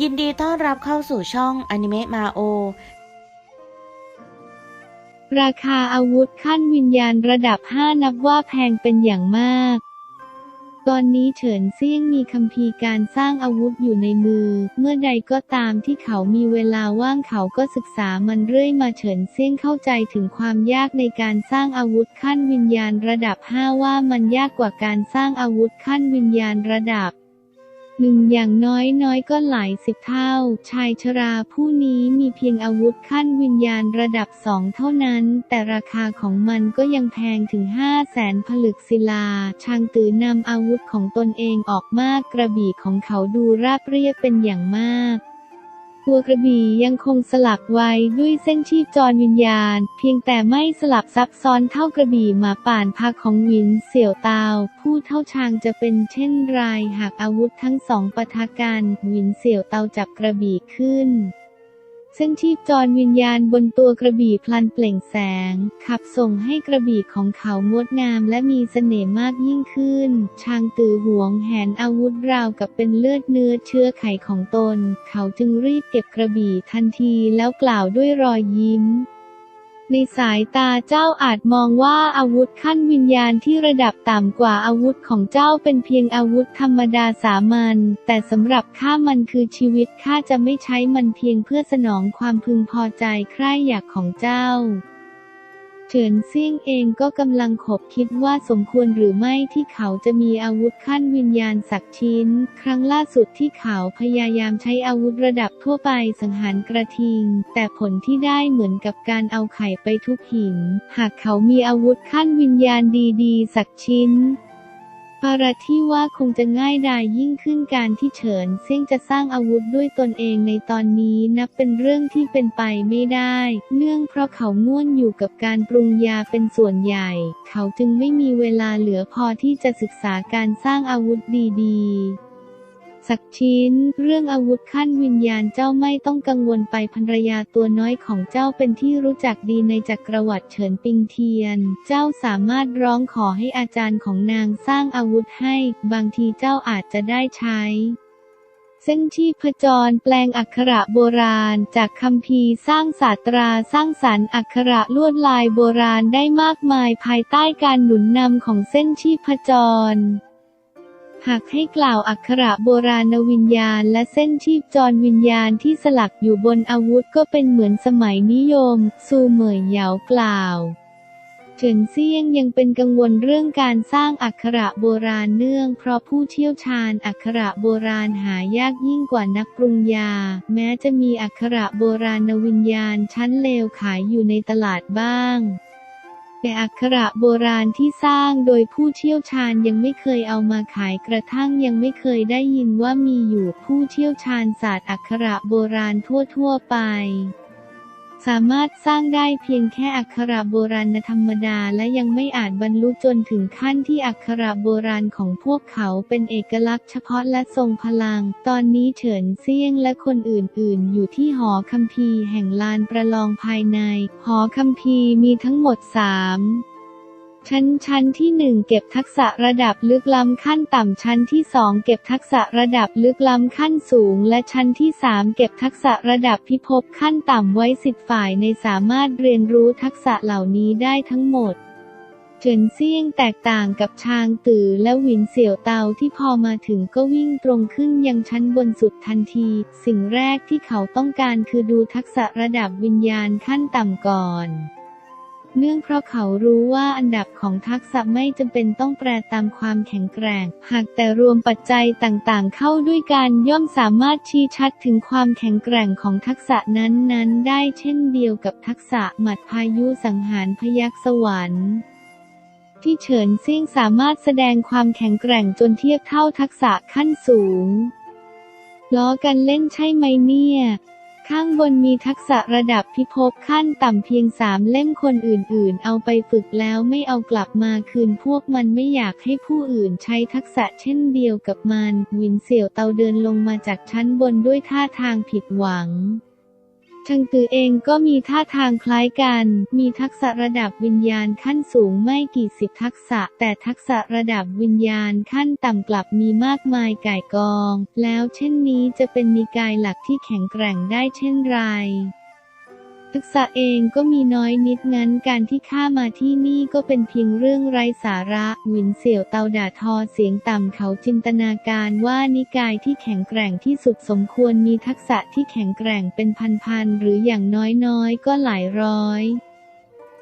ยินดีต้อนรับเข้าสู่ช่องอนิเมะมาโอ ราคาอาวุธขั้นวิญญาณระดับ 5 นับว่าแพงเป็นอย่างมาก ตอนนี้เฉินเซี่ยงมีคัมภีร์การสร้างอาวุธอยู่ในมือ เมื่อใดก็ตามที่เขามีเวลาว่างเขาก็ศึกษามันเรื่อยมาเฉินเซี่ยงเข้าใจถึงความยากในการสร้างอาวุธขั้นวิญญาณระดับ 5 ว่ามันยากกว่าการสร้างอาวุธขั้นวิญญาณระดับ หนึ่งอย่างน้อยน้อยก็หลายสิบเท่า ชายชราผู้นี้มีเพียงอาวุธขั้นวิญญาณระดับสองเท่านั้น แต่ราคาของมันก็ยังแพงถึงห้าแสนผลึกศิลา ชางตือนำอาวุธของตนเองออกมากกระบี่ของเขาดูราบเรียบเป็นอย่างมาก ตัวกระบี่ยังคงสลักไว้ด้วยเส้นชีพจรวิญญาณ เพียงแต่ไม่สลับซับซ้อนเท่ากระบี่หมาป่านพักของหวินเสี่ยวตาว ผู้เท่าชางจะเป็นเช่นไรหากอาวุธทั้งสองปะทะกันหวินเสี่ยวเตาจับกระบี่ขึ้น ซึ่งชีพจรวิญญาณบนตัวกระบี่พลันเปล่งแสง ขับส่งให้กระบี่ของเขางดงามและมีเสน่ห์มากยิ่งขึ้น ชางตือหวงแหนอาวุธราวกับเป็นเลือดเนื้อเชื้อไขของตน เขาจึงรีบเก็บกระบี่ทันทีแล้วกล่าวด้วยรอยยิ้ม ในสายตาเจ้าอาจมองว่าอาวุธขั้นวิญญาณที่ระดับต่ำกว่าอาวุธของเจ้าเป็นเพียงอาวุธธรรมดาสามัญ แต่สำหรับข้ามันคือชีวิตข้าจะไม่ใช้มันเพียงเพื่อสนองความพึงพอใจใคร่อยากของเจ้า ฉินเซี่ยงเองก็กำลังขบคิดว่าสมควรหรือไม่ที่เขาจะมีอาวุธขั้นวิญญาณสักชิ้น ครั้งล่าสุดที่เขาพยายามใช้อาวุธระดับทั่วไปสังหารกระทิง แต่ผลที่ได้เหมือนกับการเอาไข่ไปทุบหิน หากเขามีอาวุธขั้นวิญญาณดีๆ สักชิ้น ภาราที่ว่าคงจะง่ายดายยิ่งขึ้นการที่เฉินเซี่ยงจะสร้างอาวุธด้วยตนเองในตอนนี้นับเป็นเรื่องที่เป็นไปไม่ได้ เนื่องเพราะเขาง่วนอยู่กับการปรุงยาเป็นส่วนใหญ่ เขาจึงไม่มีเวลาเหลือพอที่จะศึกษาการสร้างอาวุธดีๆ สักชิ้น เรื่องอาวุธขั้นวิญญาณเจ้าไม่ต้องกังวลไปภรรยาตัวน้อยของเจ้าเป็นที่รู้จักดีในจักรวรรดิเฉินปิงเทียน เจ้าสามารถร้องขอให้อาจารย์ของนางสร้างอาวุธให้ บางทีเจ้าอาจจะได้ใช้เส้นชีพจรแปลงอักขระโบราณ จากคำพีสร้างศาสตราสร้างสรรค์อักขระลวดลายโบราณได้มากมายภายใต้การหนุนนำของเส้นชีพจร หากให้กล่าวอักขระโบราณวิญญาณ และเส้นชีพจรวิญญาณที่สลักอยู่บนอาวุธก็เป็นเหมือนสมัยนิยม ซูเหมยเหยากล่าวเฉินเซียงยังเป็นกังวลเรื่องการสร้างอักขระโบราณเนื่อง เพราะผู้เชี่ยวชาญอักขระโบราณหายากยิ่งกว่านักปรุงยา แม้จะมีอักขระโบราณวิญญาณชั้นเลวขายอยู่ในตลาดบ้าง แต่อักขระโบราณที่สร้างโดยผู้เชี่ยวชาญยังไม่เคยเอามาขายกระทั่งยังไม่เคยได้ยินว่ามีอยู่ผู้เชี่ยวชาญศาสตร์อักขระโบราณทั่ว ๆ ไป สามารถสร้างได้เพียงแค่อักขระโบราณธรรมดาและยังไม่อาจบรรลุจนถึงขั้นที่อักขระโบราณของพวกเขาเป็นเอกลักษณ์เฉพาะและทรงพลัง ตอนนี้เฉินเซียงและคนอื่นๆ อยู่ที่หอคัมภีร์แห่งลานประลองภายใน หอคัมภีร์มีทั้งหมดสาม ชั้นชั้นที่ 1 เก็บทักษะระดับลึกล้ำขั้นต่ำชั้นที่ 2 เก็บทักษะระดับลึกล้ำขั้นสูง และชั้นที่ 3 เก็บทักษะระดับพิภพขั้นต่ำไว้สิทธิ์ฝ่ายในสามารถเรียนรู้ทักษะเหล่านี้ได้ทั้งหมดเฉินเซี่ยงแตกต่างกับชางตือและหวินเสี่ยวเตาที่พอมาถึงก็วิ่งตรงขึ้นยังชั้นบนสุดทันที สิ่งแรกที่เขาต้องการคือดูทักษะระดับวิญญาณขั้นต่ำก่อน เนื่องเพราะเขารู้ว่าอันดับของทักษะไม่จำเป็นต้องแปรตามความแข็งแกร่ง หากแต่รวมปัจจัยต่างๆ เข้าด้วยกันย่อมสามารถชี้ชัดถึงความแข็งแกร่งของทักษะนั้นๆ ได้เช่นเดียวกับทักษะหมัดพายุสังหารพยักสวรรค์ที่เฉินซิ่งสามารถแสดงความแข็งแกร่งจนเทียบเท่าทักษะขั้นสูง ล้อกันเล่นใช่ไหมเนี่ย ข้างบนมีทักษะระดับพิภพขั้นต่ำเพียงสามเล่มคนอื่นๆ เอาไปฝึกแล้วไม่เอากลับมาคืนพวกมันไม่อยากให้ผู้อื่นใช้ทักษะเช่นเดียวกับมัน วินเสี่ยวเตาเดินลงมาจากชั้นบนด้วยท่าทางผิดหวัง ชังตือเองก็มีท่าทางคล้ายกัน มีทักษะระดับวิญญาณขั้นสูงไม่กี่สิบทักษะ แต่ทักษะระดับวิญญาณขั้นต่ำกลับมีมากมายก่ายกอง แล้วเช่นนี้จะเป็นนิกายหลักที่แข็งแกร่งได้เช่นไร ทักษะเองก็มีน้อยนิดงั้นการที่ข้ามาที่นี่ก็เป็นเพียงเรื่องไร้สาระหวินเสี่ยวเตาด่าทอเสียงต่ำเขาจินตนาการว่านิกายที่แข็งแกร่งที่สุดสมควรมีทักษะที่แข็งแกร่งเป็นพันๆหรืออย่างน้อยๆก็หลายร้อย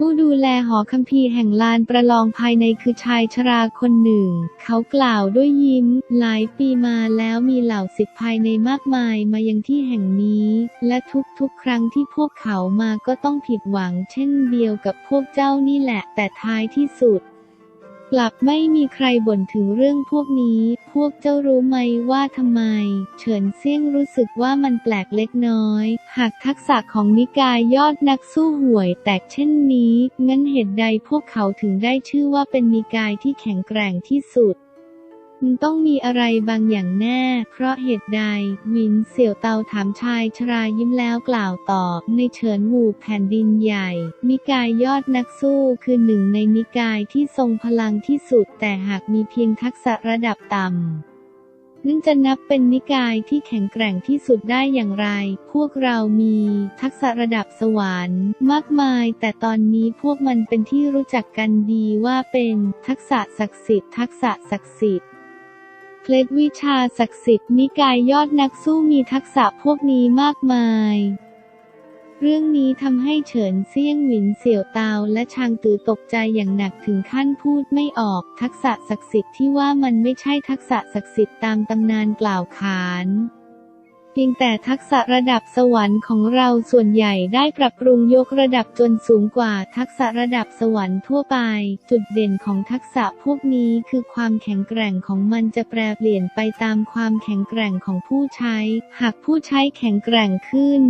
ผู้ดูแลหอคัมภีร์แห่งลานประลองภายในคือชายชราคนหนึ่ง เขากล่าวด้วยยิ้ม หลายปีมาแล้วมีเหล่าศิษย์ภายในมากมายมายังที่แห่งนี้ และทุกๆ ครั้งที่พวกเขามาก็ต้องผิดหวังเช่นเดียวกับพวกเจ้านี่แหละ แต่ท้ายที่สุด กลับไม่มีใครบ่นถึงเรื่องพวกนี้ พวกเจ้ารู้ไหมว่าทำไม เฉินเซี่ยงรู้สึกว่ามันแปลกเล็กน้อย หากทักษะของนิกายยอดนักสู้ห่วยแตกเช่นนี้ งั้นเหตุใดพวกเขาถึงได้ชื่อว่าเป็นนิกายที่แข็งแกร่งที่สุด มันต้องมีอะไรบางอย่างแน่ เพราะเหตุใด หวินเสี่ยวเตาถามชายชรายิ้มแล้วกล่าวตอบในเฉินหมู่แผ่นดินใหญ่ นิกายยอดนักสู้คือหนึ่งในนิกายที่ทรงพลังที่สุด แต่หากมีเพียงทักษะระดับต่ำนั่นจะนับเป็นนิกายที่แข็งแกร่งที่สุดได้อย่างไร พวกเรามีทักษะระดับสวรรค์มากมาย แต่ตอนนี้พวกมันเป็นที่รู้จักกันดีว่าเป็นทักษะศักดิ์สิทธิ์ทักษะศักดิ์สิทธิ์ ล็ดวิชาศักดิ์สิทธิ์นิกายยอดนักสู้มีทักษะพวกนี้มากมาย เรื่องนี้ทำให้เฉินเซี่ยงหวินเสี่ยวตาวและชางตือตกใจอย่างหนักถึงขั้นพูดไม่ออก ทักษะศักดิ์สิทธิ์ที่ว่ามันไม่ใช่ทักษะศักดิ์สิทธิ์ตามตำนานกล่าวขาน พียงแต่ทักษะระดับสวรรค์ของเราส่วนใหญ่ได้ปรับปรุงยกระดับจนสูงกว่าทักษะระดับสวรรค์ทั่วไป จุดเด่นของทักษะพวกนี้คือความแข็งแกร่งของมันจะแปรเปลี่ยนไปตามความแข็งแกร่งของผู้ใช้ หากผู้ใช้แข็งแกร่งขึ้น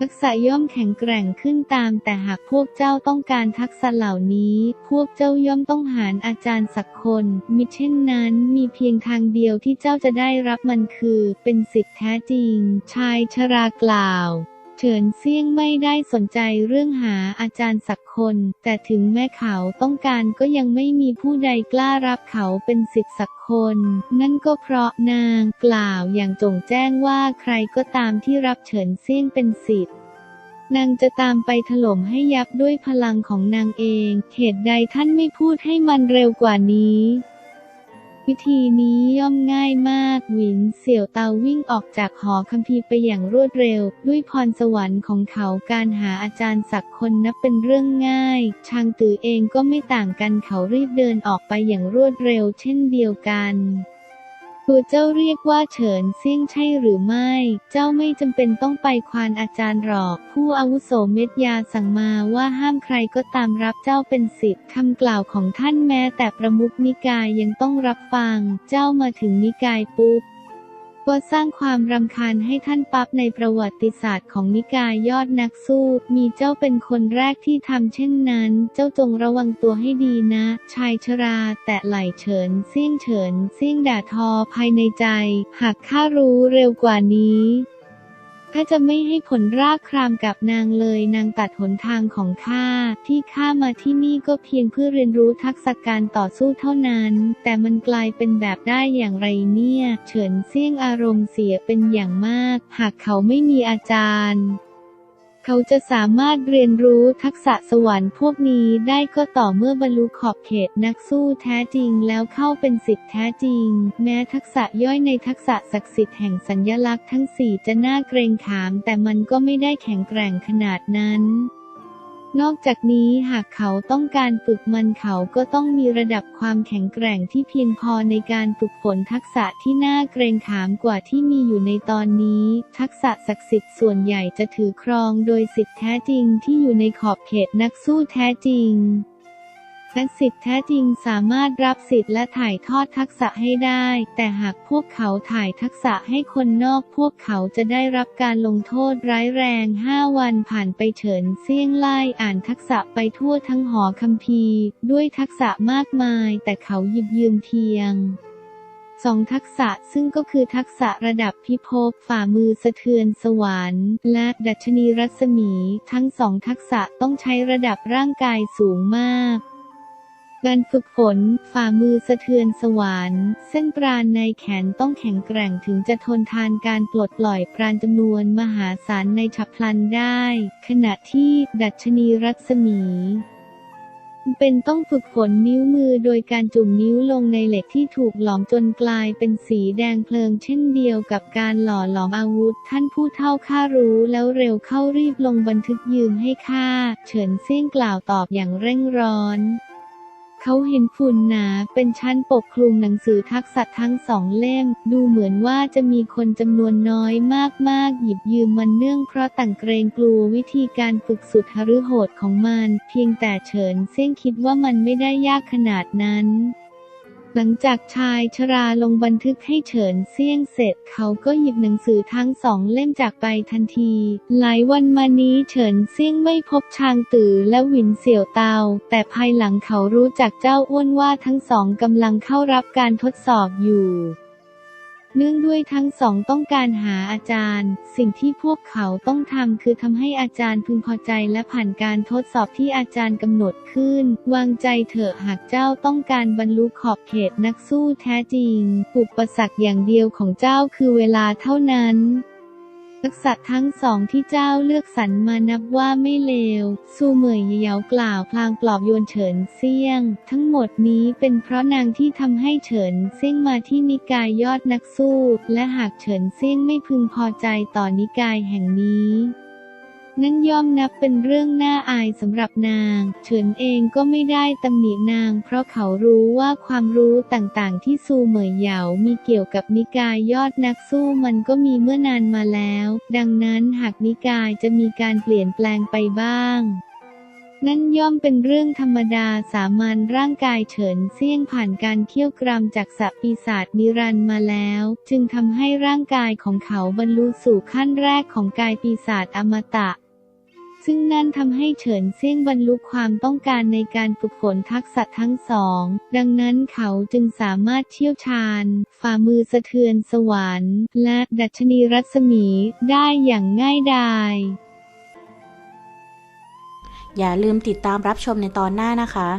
ทักษะย่อมแข็งแกร่งขึ้นตาม แต่หากพวกเจ้าต้องการทักษะเหล่านี้ พวกเจ้าย่อมต้องหาอาจารย์สักคนมิเช่นนั้นมีเพียงทางเดียวที่เจ้าจะได้รับมันคือ เป็นสิทธิแท้จริง ชายชรากล่าว เฉินเซี่ยงไม่ได้สนใจเรื่องหาอาจารย์สักคน แต่ถึงแม้เขาต้องการก็ยังไม่มีผู้ใดกล้ารับเขาเป็นสิทธิ์สักคน นั่นก็เพราะนางกล่าวอย่างจงแจ้งว่าใครก็ตามที่รับเฉินเซี่ยงเป็นสิทธิ์นางจะตามไปถล่มให้ยับด้วยพลังของนางเอง เหตุใดท่านไม่พูดให้มันเร็วกว่านี้ วิธีนี้ย่อมง่ายมาก หวินเสี่ยวเตาวิ่งออกจากหอคัมภีร์ไปอย่างรวดเร็ว ด้วยพรสวรรค์ของเขาการหาอาจารย์สักคนนับเป็นเรื่องง่าย ชางตือเองก็ไม่ต่างกันเขารีบเดินออกไปอย่างรวดเร็วเช่นเดียวกัน ตัวเจ้าเรียกว่าเฉินเซี่ยงใช่หรือไม่ เจ้าไม่จำเป็นต้องไปควานอาจารย์หรอก ผู้อาวุโสเม็ดยาสั่งมาว่าห้ามใครก็ตามรับเจ้าเป็นสิทธิ์คำกล่าวของท่านแม้แต่ประมุขนิกายยังต้องรับฟัง เจ้ามาถึงนิกายปุ๊บ ก็สร้างความรำคาญให้ท่านปั๊บในประวัติศาสตร์ของนิกายยอดนักสู้ มีเจ้าเป็นคนแรกที่ทำเช่นนั้น เจ้าจงระวังตัวให้ดีนะ ชายชราแตะไหลเฉินเสี่ยงเฉินเสี่ยงด่าทอภายในใจ หากข้ารู้เร็วกว่านี้ ข้าจะไม่ให้ผลรากครามกับนางเลย นางตัดหนทางของข้า ที่ข้ามาที่นี่ก็เพียงเพื่อเรียนรู้ทักษะการต่อสู้เท่านั้น แต่มันกลายเป็นแบบได้อย่างไรเนี่ย เฉินเซี่ยงอารมณ์เสียเป็นอย่างมาก หากเขาไม่มีอาจารย์ เขาจะสามารถเรียนรู้ทักษะสวรรค์พวกนี้ได้ก็ต่อเมื่อบรรลุขอบเขตนักสู้แท้จริงแล้วเข้าเป็นสิทธิแท้จริง แม้ทักษะย่อยในทักษะศักดิ์สิทธิ์แห่งสัญญลักษณ์ทั้งสี่จะน่าเกรงขาม แต่มันก็ไม่ได้แข็งแกร่งขนาดนั้น นอกจากนี้หากเขาต้องการฝึกมันเขาก็ต้องมีระดับความแข็งแกร่งที่เพียงพอในการฝึกฝนทักษะที่น่าเกรงขามกว่าที่มีอยู่ในตอนนี้ ทักษะศักดิ์สิทธิ์ส่วนใหญ่จะถือครองโดยสิทธิแท้จริงที่อยู่ในขอบเขตนักสู้แท้จริง และสิทธิแท้จริงสามารถรับสิทธิ์และถ่ายทอดทักษะให้ได้ แต่หากพวกเขาถ่ายทักษะให้คนนอกพวกเขาจะได้รับการลงโทษร้ายแรง 5 วันผ่านไปเฉินเซี่ยงไล่อ่านทักษะไปทั่วทั้งหอคัมภีร์ ด้วยทักษะมากมาย แต่เขาหยิบยืมเพียงสองทักษะซึ่งก็คือทักษะระดับพิภพฝ่ามือสะเทือนสวรรค์ และดัชนีรัศมี ทั้งสองทักษะต้องใช้ระดับร่างกายสูงมาก การฝึกฝน ฝ่ามือสะเทือนสวรรค์ เส้นปราณในแขนต้องแข็งแกร่งถึงจะทนทานการปลดปล่อยปราณจำนวนมหาศาลในฉับพลันได้ ขณะที่ดัชนีรัศมีเป็นต้องฝึกฝนนิ้วมือโดยการจุ่มนิ้วลงในเหล็กที่ถูกหลอมจนกลายเป็นสีแดงเพลิงเช่นเดียวกับการหล่อหลอมอาวุธ ท่านผู้เท่าข้ารู้แล้วเร็วเข้ารีบลงบันทึกยืมให้ข้าเฉินเซี่ยงกล่าวตอบอย่างเร่งร้อน เขาเห็นฝุ่นหนาเป็นชั้นปกคลุมหนังสือทักษะทั้งสองเล่ม ดูเหมือนว่าจะมีคนจำนวนน้อยมากๆ หยิบยืมมันเนื่องเพราะต่างเกรงกลัววิธีการฝึกสุดหฤโหดของมัน เพียงแต่เฉินเซ้งคิดว่ามันไม่ได้ยากขนาดนั้น หลังจากชายชราลงบันทึกให้เฉินเซี่ยงเสร็จ เขาก็หยิบหนังสือทั้งสองเล่มจากไปทันที หลายวันมานี้เฉินเซี่ยงไม่พบชางตือและหวินเสี่ยวเตา แต่ภายหลังเขารู้จากเจ้าอ้วนว่าทั้งสองกำลังเข้ารับการทดสอบอยู่ เนื่องด้วยทั้งสองต้องการหาอาจารย์ สิ่งที่พวกเขาต้องทำคือทำให้อาจารย์พึงพอใจและผ่านการทดสอบที่อาจารย์กำหนดขึ้น วางใจเถอะหากเจ้าต้องการบรรลุขอบเขตนักสู้แท้จริง อุปสรรคอย่างเดียวของเจ้าคือเวลาเท่านั้น กษะทั้งสองที่เจ้าเลือกสรรมานับว่าไม่เลวสูเหมยเหยากล่าวพลางปลอบโยนเฉินเซี่ยง ทั้งหมดนี้เป็นเพราะนางที่ทำให้เฉินเซี่ยงมาที่นิกายยอดนักสู้ และหากเฉินเซี่ยงไม่พึงพอใจต่อนิกายแห่งนี้ นั่นย่อมนับเป็นเรื่องน่าอายสำหรับนางเฉินเองก็ไม่ได้ตำหนินาง เพราะเขารู้ว่าความรู้ต่างๆ ที่ซูเหมยเหยามีเกี่ยวกับนิกายยอดนักสู้มันก็มีเมื่อนานมาแล้ว ดังนั้นหากนิกายจะมีการเปลี่ยนแปลงไปบ้างนั่นย่อมเป็นเรื่องธรรมดาสามัญร่างกายเฉินเซี่ยงผ่านการเคี่ยวกรำจากสัปีศาจนิรันมาแล้ว จึงทำให้ร่างกายของเขาบรรลุสู่ขั้นแรกของกายปีศาจอมตะ ซึ่งนั่นทำให้เฉินเซี่ยงบรรลุความต้องการในการฝึกฝนทักษะทั้งสอง ดังนั้นเขาจึงสามารถเชี่ยวชาญ ฝ่ามือสะเทือนสวรรค์ และดัชนีรัศมีได้อย่างง่ายดายอย่าลืมติดตามรับชมในตอนหน้านะคะ